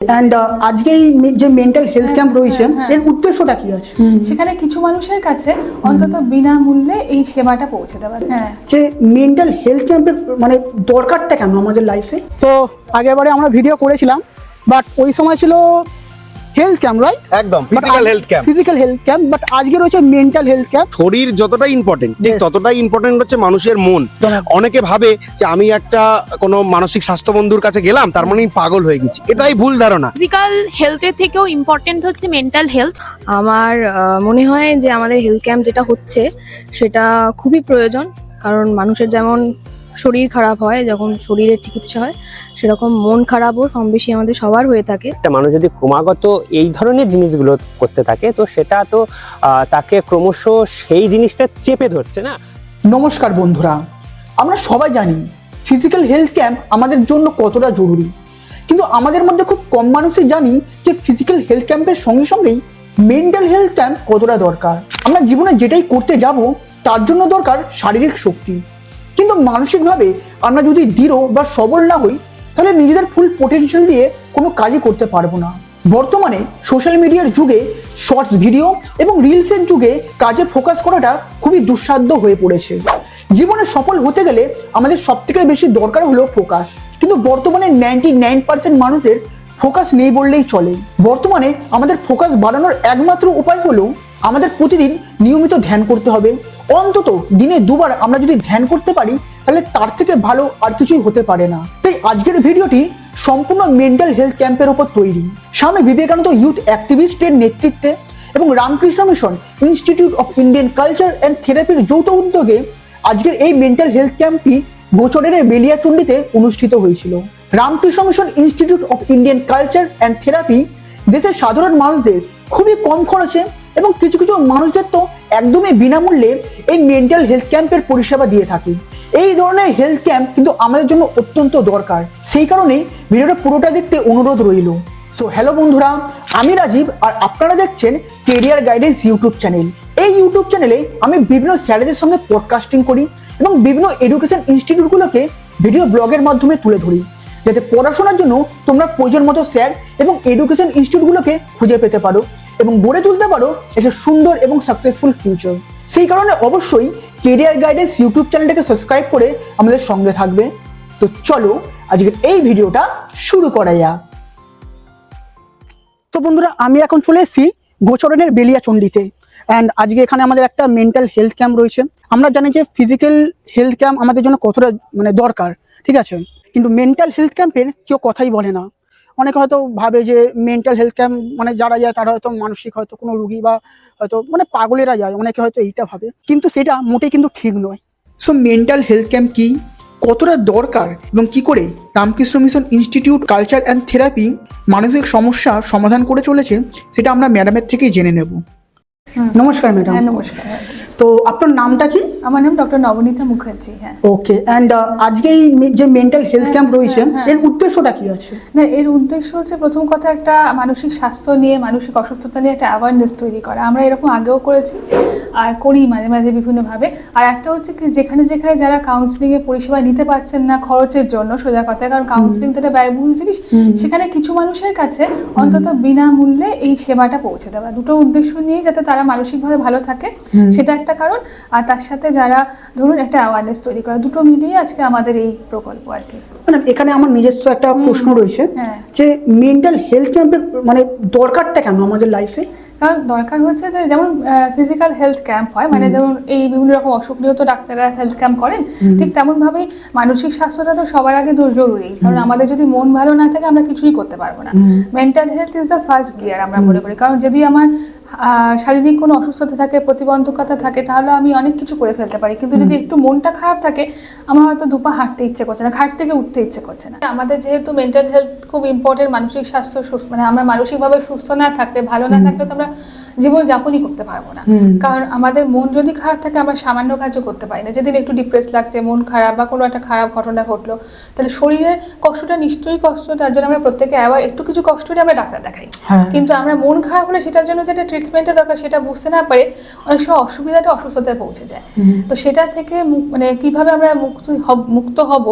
And আজকে এই যে মেন্টাল হেলথ ক্যাম্প রয়েছে হ্যাঁ। এর উদ্দেশ্যটা কি আছে? সেখানে কিছু মানুষের কাছে অন্তত বিনামূল্যে এই সেবাটা পৌঁছে দেওয়া হ্যাঁ। যে মেন্টাল হেলথ ক্যাম্পের মানে দরকারটা কেন আমাদের লাইফে সো আগেরবারে আমরা ভিডিও করেছিলাম বাট ওই সময় ছিল হেলথ ক্যাম্প রাইট একদম physical health camp physical health camp but আজকে রয়েছে মেন্টাল হেলথ ক্যাম্প শরীর যতটা ইম্পর্টেন্ট ঠিক. ততটাই ইম্পর্টেন্ট হচ্ছে মানুষের মন। অনেকে ভাবে যে আমি একটা কোনো মানসিক স্বাস্থ্য বন্ধুর কাছে গেলাম তার মানে আমি পাগল হয়ে গেছি। এটাই ভুল ধারণা। ফিজিক্যাল হেলথের থেকেও ইম্পর্টেন্ট হচ্ছে মেন্টাল হেলথ আমার মনে হয় যে আমাদের হেলথ ক্যাম্প যেটা হচ্ছে সেটা খুবই প্রয়োজন। কারণ মানুষের যেমন শরীর খারাপ হয় যখন শরীরের চিকিৎসা হয় সেরকম মন খারাপও কম বেশি আমাদের সবার হয়ে থাকে। একটা মানুষ যদি ক্রমাগত এই ধরনের জিনিসগুলো করতে থাকে তো সেটা তো তাকে ক্রমশ সেই জিনিসটা চেপে ধরছে না। নমস্কার বন্ধুরা আমরা সবাই জানি ফিজিক্যাল হেলথ ক্যাম্প আমাদের জন্য কতটা জরুরি। কিন্তু আমাদের মধ্যে খুব কম মানুষই জানি যে ফিজিক্যাল হেলথ ক্যাম্পের সঙ্গে সঙ্গেই মেন্টাল হেলথ ক্যাম্প কতটা দরকার। আমরা জীবনে যেটাই করতে যাব তার জন্য দরকার শারীরিক শক্তি। কিন্তু মানসিকভাবে আমরা যদি দৃঢ় বা সবল না হই, তাহলে নিজেদের ফুল পোটেনশিয়াল দিয়ে কোনো কাজই করতে পারব না। বর্তমানে সোশ্যাল মিডিয়ার যুগে শর্টস ভিডিও এবং রিলসের যুগে কাজে ফোকাস করাটা খুবই দুঃসাধ্য হয়ে পড়েছে। জীবনে সফল হতে গেলে আমাদের সব থেকে বেশি দরকার হলো ফোকাস কিন্তু বর্তমানে নাইনটি নাইন পার্সেন্ট মানুষের ফোকাস নেই বললেই চলে। বর্তমানে আমাদের ফোকাস বাড়ানোর একমাত্র উপায় হলো আমাদের প্রতিদিন নিয়মিত ধ্যান করতে হবে। অন্তত দিনে দুবার আমরা যদি ধ্যান করতে পারি, তাহলে তার থেকে ভালো আর কিছুই হতে পারে না। তাই আজকের ভিডিওটি সম্পূর্ণ মেন্টাল হেলথ ক্যাম্পের ওপর তৈরি। স্বামী বিবেকানন্দ ইউথ অ্যাক্টিভিস্টের নেতৃত্বে এবং Ramakrishna mission institute of Indian culture and থেরাপির যৌথ উদ্যোগে আজকের এই মেন্টাল হেলথ ক্যাম্পটি গোচরের বেলিয়াচণ্ডীতে অনুষ্ঠিত হয়েছিল। Ramakrishna mission institute of Indian culture and therapy দেশের সাধারণ মানুষদের খুবই কম খরচে এবং কিছু কিছু মানুষদের তো একদমই বিনামূল্যে এই মেন্টাল হেলথ ক্যাম্পের পরিষেবা দিয়ে থাকে। এই ধরনের হেলথ ক্যাম্প কিন্তু আমাদের জন্য অত্যন্ত দরকার। সেই কারণেই ভিডিওটা পুরোটা দেখতে অনুরোধ রইল। সো হ্যালো বন্ধুরা, আমি রাজীব আর আপনারা দেখছেন কেরিয়ার গাইডেন্স ইউটিউব চ্যানেল এই ইউটিউব চ্যানেলে আমি বিভিন্ন স্যারেদের সঙ্গে পডকাস্টিং করি এবং বিভিন্ন এডুকেশন ইনস্টিটিউটগুলোকে ভিডিও ব্লগের মাধ্যমে তুলে ধরি। যাতে পড়াশোনার জন্য তোমরা প্রয়োজন মতো স্যার এবং এডুকেশন ইনস্টিটিউটগুলোকে খুঁজে পেতে পারো এবং গড়ে তুলতে পারো একটা সুন্দর এবং সাকসেসফুল ফিউচার সেই কারণে অবশ্যই কেরিয়ার গাইডেন্স ইউটিউব চ্যানেলটাকে সাবস্ক্রাইব করে আমাদের সঙ্গে থাকবে। তো চলো, আজকের এই ভিডিওটা শুরু করা যাক। তো বন্ধুরা, আমি এখন চলে এসেছি গোচরণের বেলিয়াচণ্ডীতে। অ্যান্ড আজকে এখানে আমাদের একটা মেন্টাল হেলথ ক্যাম্প রয়েছে। আমরা জানি যে ফিজিক্যাল হেলথ ক্যাম্প আমাদের জন্য কতটা মানে দরকার, ঠিক আছে? কিন্তু মেন্টাল হেলথ ক্যাম্পের কেউ কথাই বলে না। অনেকে হয়তো ভাবে যে মেন্টাল হেলথ ক্যাম্প মানে যারা যায় তারা হয়তো মানসিক হয়তো কোনো রুগী বা হয়তো মানে পাগলেরা যায় অনেকে হয়তো এইটা ভাবে। কিন্তু সেটা মোটেই কিন্তু ঠিক নয়। সো মেন্টাল হেলথ ক্যাম্প কি? কতটা দরকার এবং কি করে Ramakrishna mission institute culture and therapy মানসিক সমস্যা সমাধান করে চলেছে সেটা আমরা ম্যাডামের থেকেই জেনে নেব। নমস্কার ম্যাডাম নমস্কার। তো আপনার নামটা কি? আমার নাম ডক্টর নবনীতা মুখার্জি হ্যাঁ। ওকে অ্যান্ড আজকে এই যে মেন্টাল হেলথ ক্যাম্প রয়েছে হ্যাঁ। এর উদ্দেশ্যটা কি আছে? না এর উদ্দেশ্য হচ্ছে প্রথম কথা একটা মানসিক স্বাস্থ্য নিয়ে মানসিক অসুস্থতা নিয়ে একটা অ্যাওয়ারনেস তৈরি করা। আমরা এরকম আগেও করেছি আর করি মাঝে মাঝে বিভিন্নভাবে। আর একটা হচ্ছে কি যেখানে যেখানে যারা কাউন্সিলিং এর পরিষেবা নিতে পারছেন না খরচের জন্য সোজা কথা কারণ কাউন্সিলিং তো একটা ব্যয়বহুল জিনিস সেখানে কিছু মানুষের কাছে অন্তত বিনামূল্যে এই সেবাটা পৌঁছে দেওয়া। দুটো উদ্দেশ্য নিয়ে যাতে তারা মানসিকভাবে ভালো থাকে সেটা একটা কারণ আর তার সাথে যারা ধরুন একটা অ্যাওয়ারনেস তৈরি করা দুটো মিলিয়ে আজকে আমাদের এই প্রকল্প আর কি। মানে এখানে আমার নিজস্ব একটা প্রশ্ন রয়েছে হ্যাঁ। যে মেন্টাল হেলথ ক্যাম্পের মানে দরকারটা কেন আমাদের লাইফে কারণ দরকার হচ্ছে যে যেমন ফিজিক্যাল হেলথ ক্যাম্প হয় মানে যেমন এই বিভিন্ন রকম অসুখ নিয়েও তো ডাক্তাররা হেলথ ক্যাম্প করেন ঠিক তেমন ভাবেই মানসিক স্বাস্থ্যটা তো সবার আগে তো জরুরি। কারণ আমাদের যদি মন ভালো না থাকে আমরা কিছুই করতে পারব না। Mental health is the first gear আমরা মনে করি। কারণ যদি আমার শারীরিক কোনো অসুস্থতা থাকে প্রতিবন্ধকতা থাকে তাহলে আমি অনেক কিছু করে ফেলতে পারি। কিন্তু যদি একটু মনটা খারাপ থাকে আমার হয়তো দুপা হাঁটতে ইচ্ছে করছে না ঘাট থেকে উঠতে ইচ্ছে করছে না। আমাদের যেহেতু মেন্টাল হেলথ খুব ইম্পর্টেন্ট মানসিক স্বাস্থ্য সুস্থ মানে আমরা মানসিকভাবে সুস্থ না থাকলে ভালো না থাকলে তো আমরা 그러니까 জীবনযাপনই করতে পারব না। কারণ আমাদের মন যদি খারাপ থাকে আমরা সামান্য কাজও করতে পারি না। যেদিন একটু ডিপ্রেস লাগছে মন খারাপ বা কোনো একটা খারাপ ঘটনা ঘটলো তাহলে শরীরের কষ্টটা নিশ্চয়ই কষ্ট তার জন্য আমরা প্রত্যেকে আবার একটু কিছু কষ্ট হলে আমরা ডাক্তার দেখাই। হ্যাঁ। কিন্তু আমরা মন খারাপ হলে সেটার জন্য যেটা ট্রিটমেন্টের দরকার সেটা বুঝতে না পারে অনেক সময় অসুবিধাটা অসুস্থতায় পৌঁছে যায়। তো সেটা থেকে মানে কীভাবে আমরা মুক্ত মুক্ত হব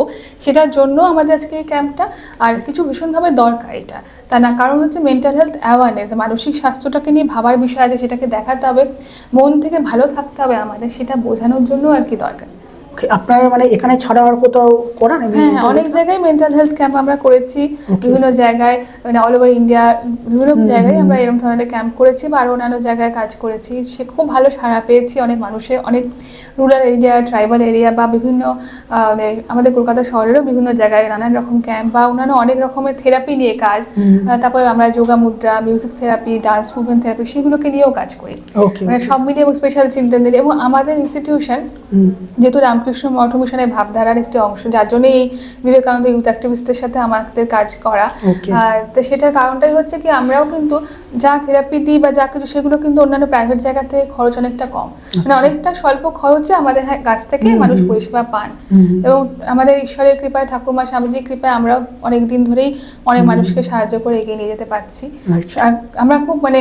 সেটার জন্য আমাদের আজকে এই ক্যাম্পটা আর কিছু ভীষণভাবে দরকার এটা। তা না কারণ হচ্ছে মেন্টাল হেলথ অ্যাওয়ারনেস মানসিক স্বাস্থ্যটাকে নিয়ে ভাবার বিষয় আছে সেটাকে দেখাতে হবে। মন থেকে ভালো থাকতে হবে আমাদের, সেটা বোঝানোর জন্য আর কি দরকার। আপনারা মানে এখানে ছাড়া আর কোথাও করান হ্যাঁ অনেক জায়গায় মেন্টাল হেলথ ক্যাম্প আমরা করেছি বিভিন্ন জায়গায় মানে অল ওভার ইন্ডিয়া বিভিন্ন জায়গায় আমরা এরকম ধরনের ক্যাম্প করেছি বা আরও অন্যান্য জায়গায় কাজ করেছি। সে খুব ভালো সাড়া পেয়েছি অনেক মানুষের অনেক রুরাল এরিয়া ট্রাইবাল এরিয়া বা বিভিন্ন মানে আমাদের কলকাতা শহরেরও বিভিন্ন জায়গায় নানান রকম ক্যাম্প বা অন্যান্য অনেক রকমের থেরাপি নিয়ে কাজ। তারপরে আমরা yoga mudra music therapy dance movement therapy সেগুলোকে নিয়েও কাজ করি। মানে সব মিলিয়ে এবং স্পেশাল চিলড্রেনদের এবং আমাদের ইনস্টিটিউশন। যেহেতু রামকৃষ্ণ মঠ মিশনের ভাবধারার একটি অংশ যার জন্য এই বিবেকানন্দ ইউথ অ্যাক্টিভিস্টদের সাথে আমাদের কাজ করা। আর তো সেটার কারণটাই হচ্ছে কি আমরাও কিন্তু যা থেরাপি দিই বা যা কিছু সেগুলো কিন্তু অন্যান্য প্রাইভেট জায়গা থেকে খরচ অনেকটা কম। মানে অনেকটা স্বল্প খরচে আমাদের হ্যাঁ কাছ থেকে মানুষ পরিষেবা পান। এবং আমাদের ঈশ্বরের কৃপায় ঠাকুরমা স্বামীজির কৃপায় আমরাও অনেক দিন ধরেই অনেক মানুষকে সাহায্য করে এগিয়ে নিয়ে যেতে পারছি। আমরা খুব মানে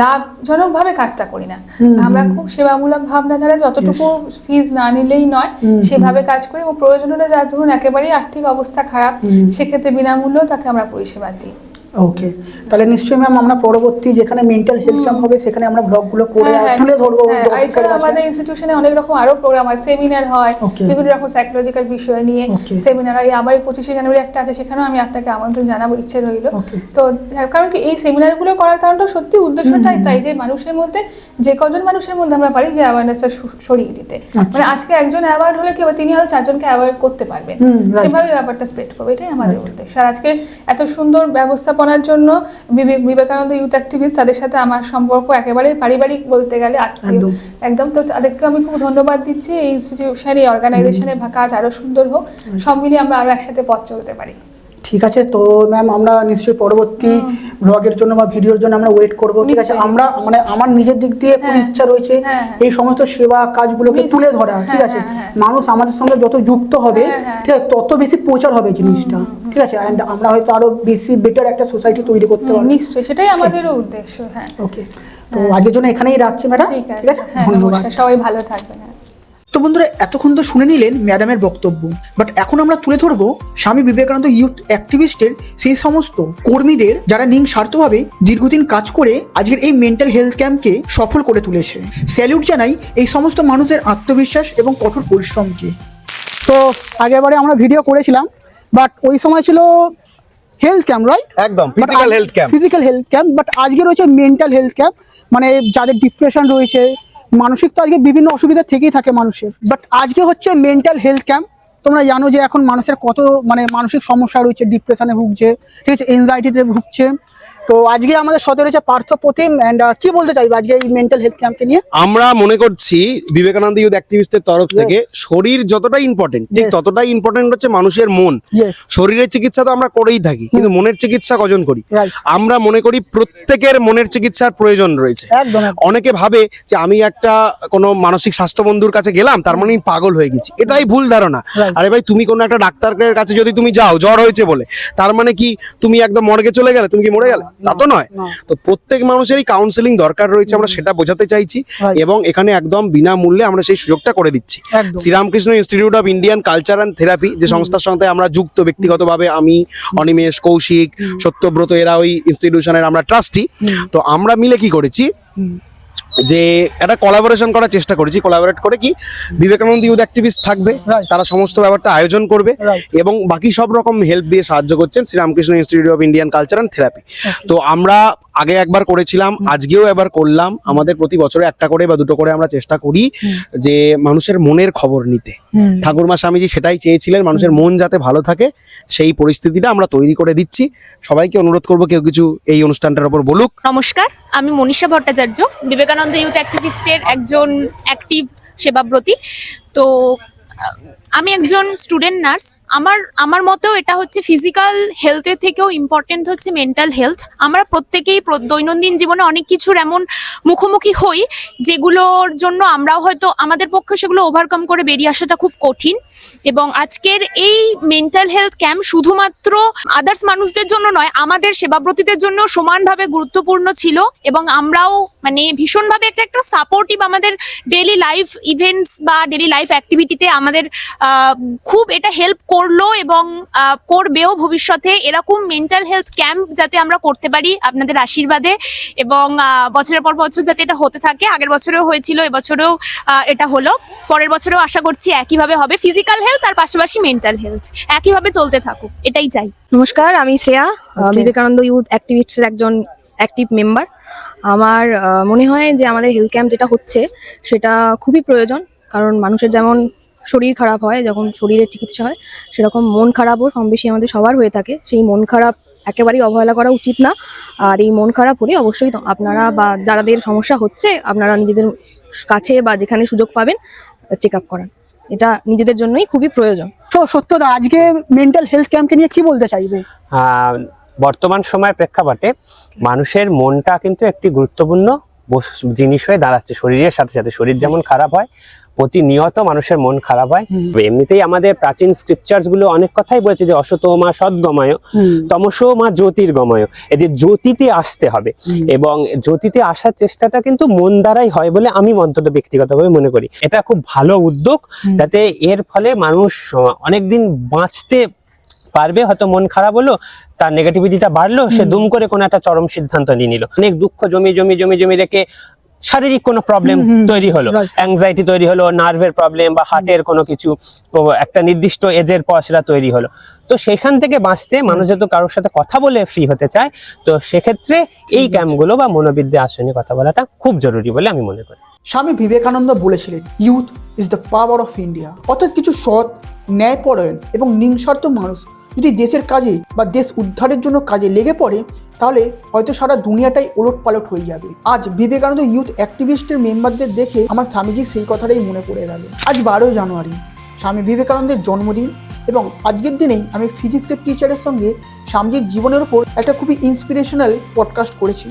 লাভজনকভাবে কাজটা করি না। আমরা খুব সেবামূলক ভাবনা দ্বারা যতটুকু ফিজ না নিলেই নয় সেভাবে কাজ করি এবং প্রয়োজন হলে যার ধরুন একেবারেই আর্থিক অবস্থা খারাপ সেক্ষেত্রে বিনামূল্যেও তাকে আমরা পরিষেবা দিই। ওকে তাহলে নিশ্চয়ই ম্যাম আমরা পরবর্তী যেখানে মেন্টাল হেলথ ক্যাম্প হবে সেখানে আমরা ব্লগগুলো করে হ্যাঁ, হ্যাঁ, তুলে ধরবো হ্যাঁ। আমাদের ইনস্টিটিউশনে অনেক রকম আরও প্রোগ্রাম হয় সেমিনার হয় বিভিন্ন রকম সাইকোলজিক্যাল বিষয় নিয়ে সেমিনার হয়। আবার এই পঁচিশে জানুয়ারি একটা আছে সেখানেও আমি আপনাকে আমন্ত্রণ জানাব ইচ্ছে রইল। তো কারণ কি এই সেমিনারগুলো করার কারণটা সত্যি উদ্দেশ্যটাই তাই যে মানুষের মধ্যে যে কজন মানুষের মধ্যে আমরা পারি যে অ্যাওয়ারনেসটা সরিয়ে দিতে। মানে আজকে একজন অ্যাওয়ার্ড হলে কি তিনি আরও চারজনকে অ্যাওয়ার্ড করতে পারবেন। সেভাবে ব্যাপারটা স্প্রেড করবে এটাই আমাদের উদ্দেশ্য। আর আজকে এত সুন্দর ব্যবস্থাপনার জন্য বিবে- বিবেকানন্দ ইউথ অ্যাক্টিভিস্ট তাদের সাথে আমার সম্পর্ক একেবারে পারিবারিক বলতে গেলে একদম। তো তাদেরকে আমি খুব ধন্যবাদ দিচ্ছি। এই ইনস্টিটিউশন এই অর্গানাইজেশনের কাজ আরও সুন্দর হোক। সব মিলিয়ে আমরা আরও একসাথে পথ চলতে পারি। ঠিক আছে তো ম্যাম আমরা নিশ্চয়ই পরবর্তী ব্লগের জন্য বা ভিডিওর জন্য আমরা ওয়েট করব। ঠিক আছে আমরা মানে আমার নিজের দিক দিয়ে খুব হ্যাঁ, ইচ্ছা রয়েছে হ্যাঁ, হ্যাঁ। এই সমস্ত সেবা কাজগুলোকে তুলে ধরা। ঠিক আছে। মানুষ আমাদের সঙ্গে যত যুক্ত হবে। ঠিক আছে তত বেশি প্রচার হবে জিনিসটা। ঠিক আছে অ্যান্ড আমরা হয়তো আরও বেশি বেটার একটা সোসাইটি তৈরি করতে পারব। নিশ্চয়ই সেটাই আমাদেরও উদ্দেশ্য হ্যাঁ। ওকে তো আজকের জন্য এখানেই রাখছি ম্যাডাম ঠিক আছে। হ্যাঁ ধন্যবাদ। নমস্কার সবাই ভালো থাকবেন হ্যাঁ। তো বন্ধুরা এতক্ষণ তো শুনে নিলেন ম্যাডামের বক্তব্য বাট এখন আমরা তুলে ধরবো স্বামী বিবেকানন্দ ইউথ অ্যাক্টিভিস্টের সেই সমস্ত কর্মীদের যারা নিং স্বার্থভাবে দীর্ঘদিন কাজ করে আজকের এই মেন্টাল হেলথ ক্যাম্পকে সফল করে তুলেছে। স্যালিউট জানাই এই সমস্ত মানুষের আত্মবিশ্বাস এবং কঠোর পরিশ্রমকে। তো আগেরবারে আমরা ভিডিও করেছিলাম বাট ওই সময় ছিল হেলথ ক্যাম্প রাইট একদম physical health camp physical health camp but আজকে রয়েছে মেন্টাল হেলথ ক্যাম্প মানে যাদের ডিপ্রেশন রয়েছে মানসিক তো আজকে বিভিন্ন অসুবিধা থেকেই থাকে মানুষের। বাট আজকে হচ্ছে মেন্টাল হেলথ ক্যাম্প তোমরা জানো যে এখন মানুষের কত মানে মানসিক সমস্যা রয়েছে ডিপ্রেশনে ভুগছে ঠিক আছে এনজাইটিতে ভুগছে। তো আজকে আমাদের সাথে রয়েছে পার্থ প্রতিম অ্যান্ড কি বলতে চাইবে আজকে এই মেন্টাল হেলথ ক্যাম্পকে নিয়ে? আমরা মনে করছি বিবেকানন্দ ইউথ অ্যাক্টিভিস্টের তরফ থেকে শরীর যতটাই ইম্পর্টেন্ট ঠিক ততটাই ইম্পর্টেন্ট হচ্ছে মানুষের মন। শরীরের চিকিৎসা তো আমরা করেই থাকি কিন্তু মনের চিকিৎসা কজন করি? আমরা মনে করি প্রত্যেকের মনের চিকিৎসার প্রয়োজন রয়েছে। অনেকে ভাবে যে আমি একটা কোনো মানসিক স্বাস্থ্য বন্ধুর কাছে গেলাম তার মানে আমি পাগল হয়ে গেছি। এটাই ভুল ধারণা। আরে ভাই তুমি কোনো একটা ডাক্তারের কাছে যদি তুমি যাও জ্বর হয়েছে বলে তার মানে কি তুমি একদম মর্গে চলে গেলে? তুমি কি মরে গেলে? তা তো নয়। তো প্রত্যেক মানুষেরই কাউন্সেলিং দরকার রয়েছে আমরা সেটা বোঝাতে চাইছি এবং এখানে একদম বিনামূল্যে আমরা সেই সুযোগটা করে দিচ্ছি। Sri Ramakrishna institute of Indian culture and therapy যে সংস্থার সঙ্গে আমরা যুক্ত ব্যক্তিগতভাবে আমি অনিমেষ কৌশিক সত্যব্রত এরা ওই ইনস্টিটিউশনের আমরা ট্রাস্টি তো আমরা মিলে কি করেছি? যে একটা কোলাবোরেশন করার চেষ্টা করেছি কোলাবোরেট করে কি বিবেকানন্দ ইউথ অ্যাক্টিভিস্ট থাকবে তারা সমস্ত ব্যাপারটা আয়োজন করবে এবং বাকি সব রকম হেল্প দিয়ে সাহায্য করছেন Sri Ramakrishna institute of Indian culture and therapy তো আমরা আগে একবার করেছিলাম আজকেও একবার করলাম। আমাদের প্রতি বছরে একটা করে বা দুটো করে আমরা চেষ্টা করি যে মানুষের মনের খবর নিতে। ঠাকুরমা স্বামীজি সেটাই চেয়েছিলেন মানুষের মন যাতে ভালো থাকে সেই পরিস্থিতিটা আমরা তৈরি করে দিচ্ছি। সবাইকে অনুরোধ করব কেউ কিছু এই অনুষ্ঠানটার উপর বলুক। নমস্কার আমি মনীষা ভট্টাচার্য বিবেকানন্দ ইউথ অ্যাক্টিভিস্টের একজন অ্যাক্টিভ সেবাব্রতী। তো আমি একজন স্টুডেন্ট নার্স আমার আমার মতেও এটা হচ্ছে ফিজিক্যাল হেলথের থেকেও ইম্পর্টেন্ট হচ্ছে মেন্টাল হেলথ আমরা প্রত্যেকেই দৈনন্দিন জীবনে অনেক কিছুর এমন মুখোমুখি হই, যেগুলোর জন্য আমরাও হয়তো, আমাদের পক্ষে সেগুলো ওভারকাম করে বেরিয়ে আসাটা খুব কঠিন। এবং আজকের এই মেন্টাল হেলথ ক্যাম্প শুধুমাত্র আদার্স মানুষদের জন্য নয়, আমাদের সেবাব্রতীদের জন্য সমানভাবে গুরুত্বপূর্ণ ছিল। এবং আমরাও মানে ভীষণভাবে একটা একটা সাপোর্টিভ আমাদের ডেলি লাইফ ইভেন্টস বা ডেলি লাইফ অ্যাক্টিভিটিতে আমাদের খুব এটা হেল্প করল এবং করবেও ভবিষ্যতে। এরকম মেন্টাল হেলথ ক্যাম্প যাতে আমরা করতে পারি আপনাদের আশীর্বাদে এবং বছরের পর বছর যাতে এটা হতে থাকে। আগের বছরেও হয়েছিল এবছরেও এটা হলো। পরের বছরেও আশা করছি একইভাবে হবে। ফিজিক্যাল হেলথ আর পাশাপাশি মেন্টাল হেলথ একইভাবে চলতে থাকুক এটাই চাই। নমস্কার আমি শ্রেয়া বিবেকানন্দ ইউথ অ্যাক্টিভিস্টের একজন অ্যাক্টিভ মেম্বার আমার মনে হয় যে আমাদের হেলথ ক্যাম্প যেটা হচ্ছে সেটা খুবই প্রয়োজন। কারণ মানুষের যেমন শরীর খারাপ হয় যখন শরীরের চিকিৎসা হয় সেরকম মন খারাপও কম বেশি আমাদের সবার হয়ে থাকে। সেই মন খারাপ একেবারেই অবহেলা করা উচিত না। আর এই মন খারাপ হলে অবশ্যই আপনারা বা যাদের সমস্যা হচ্ছে আপনারা নিজেদের কাছে বা যেখানে সুযোগ পাবেন চেক আপ করান। এটা নিজেদের জন্যই খুবই প্রয়োজন। তো সত্যদা আজকে মেন্টাল হেলথ ক্যাম্পকে নিয়ে কি বলতে চাইবে? বর্তমান সময়ের প্রেক্ষাপটে মানুষের মনটা কিন্তু একটি গুরুত্বপূর্ণ বস- জিনিস হয়ে দাঁড়াচ্ছে। শরীরের সাথে সাথে শরীর যেমন খারাপ হয় প্রতিনিয়ত মানুষের মন খারাপ হয়। এমনিতেই আমাদের প্রাচীন স্ক্রিপচার্সগুলো অনেক কথাই বলেছে যে অসত মা সদ্গময় তমসো মা জ্যোতির্গময়। এই যে জ্যোতিতে আসতে হবে। এবং জ্যোতিতে আসার চেষ্টাটা কিন্তু মন দ্বারাই হয় বলে আমি অন্তত ব্যক্তিগতভাবে মনে করি। এটা খুব ভালো উদ্যোগ যাতে এর ফলে মানুষ অনেকদিন বাঁচতে পারবে হয়তো মন খারাপ হলো তার নেগেটিভিটিটা বাড়লো সে দুম করে কোনো একটা চরম সিদ্ধান্ত নিয়ে নিল। অনেক দুঃখ জমি জমি জমি জমি রেখে শারীরিক কোনো প্রবলেম তৈরি হলো. অ্যাংজাইটি তৈরি হলো নার্ভের প্রবলেম বা হার্টের কোনো কিছু একটা নির্দিষ্ট এজের পর সেটা তৈরি হলো। তো সেখান থেকে বাঁচতে মানুষ যত কারোর সাথে কথা বলে ফ্রি হতে চায় তো সেক্ষেত্রে এই ক্যাম্পগুলো বা মনোবিদ্যা আসনে কথা বলাটা খুব জরুরি বলে আমি মনে করি। স্বামী বিবেকানন্দ বলেছিলেন youth is the power of India অর্থাৎ কিছু সৎ ন্যায়পরায়ণ এবং নিঃস্বার্থ মানুষ যদি দেশের কাজে বা দেশ উদ্ধারের জন্য কাজে লেগে পড়ে, তাহলে হয়তো সারা দুনিয়াটাই ওলট পালট হয়ে যাবে। আজ বিবেকানন্দ ইউথ অ্যাক্টিভিস্টের মেম্বারদের দেখে আমার স্বামীজি সেই কথাটাই মনে পড়ে গেল। আজ বারোই জানুয়ারি, স্বামী বিবেকানন্দের জন্মদিন এবং আজকের দিনেই আমি ফিজিক্সের টিচারের সঙ্গে স্বামীজির জীবনের উপর একটা খুবই ইন্সপিরেশনাল পডকাস্ট করেছি।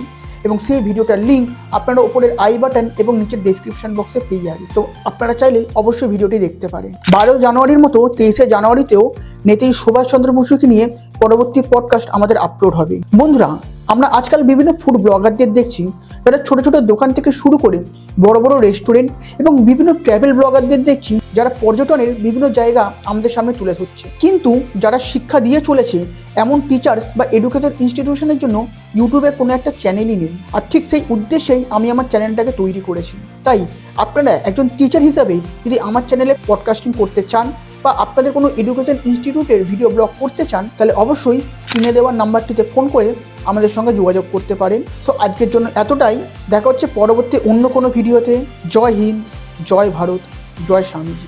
এবং সেই ভিডিওটার লিঙ্ক আপনারা ওপরের আই বাটন এবং নিচের ডিসক্রিপশন বক্সে পেয়ে যাবে তো আপনারা চাইলে অবশ্যই ভিডিওটি দেখতে পারেন। বারো জানুয়ারির মতো তেইশে জানুয়ারিতেও নেতাজি সুভাষচন্দ্র বসুকে নিয়ে পরবর্তী পডকাস্ট আমাদের আপলোড হবে। বন্ধুরা আমরা আজকাল বিভিন্ন ফুড ব্লগারদের দেখছি, যারা ছোট ছোট দোকান থেকে শুরু করে বড় বড় রেস্টুরেন্ট এবং বিভিন্ন ট্রাভেল ব্লগারদের দেখছি, যারা পর্যটনের বিভিন্ন জায়গা আমাদের সামনে তুলে ধরছে। কিন্তু যারা শিক্ষা দিয়ে চলেছে, এমন টিচার্স বা এডুকেশন ইনস্টিটিউশনের জন্য ইউটিউবে কোনো একটা চ্যানেলই নেই। আর ঠিক সেই উদ্দেশ্যেই আমি আমার চ্যানেলটাকে তৈরি করেছি। তাই আপনারা একজন টিচার হিসাবে যদি আমার চ্যানেলে পডকাস্টিং করতে চান বা আপনাদের কোনো এডুকেশন ইনস্টিটিউটের ভিডিও ব্লগ করতে চান, তাহলে অবশ্যই স্ক্রিনে দেওয়ার নাম্বারটিতে ফোন করে আমাদের সঙ্গে যোগাযোগ করতে পারেন। সো আজকের জন্য এতটাই। দেখা হচ্ছে পরবর্তী অন্য কোনো ভিডিওতে। জয় হিন্দ, জয় ভারত, জয় স্বামীজি।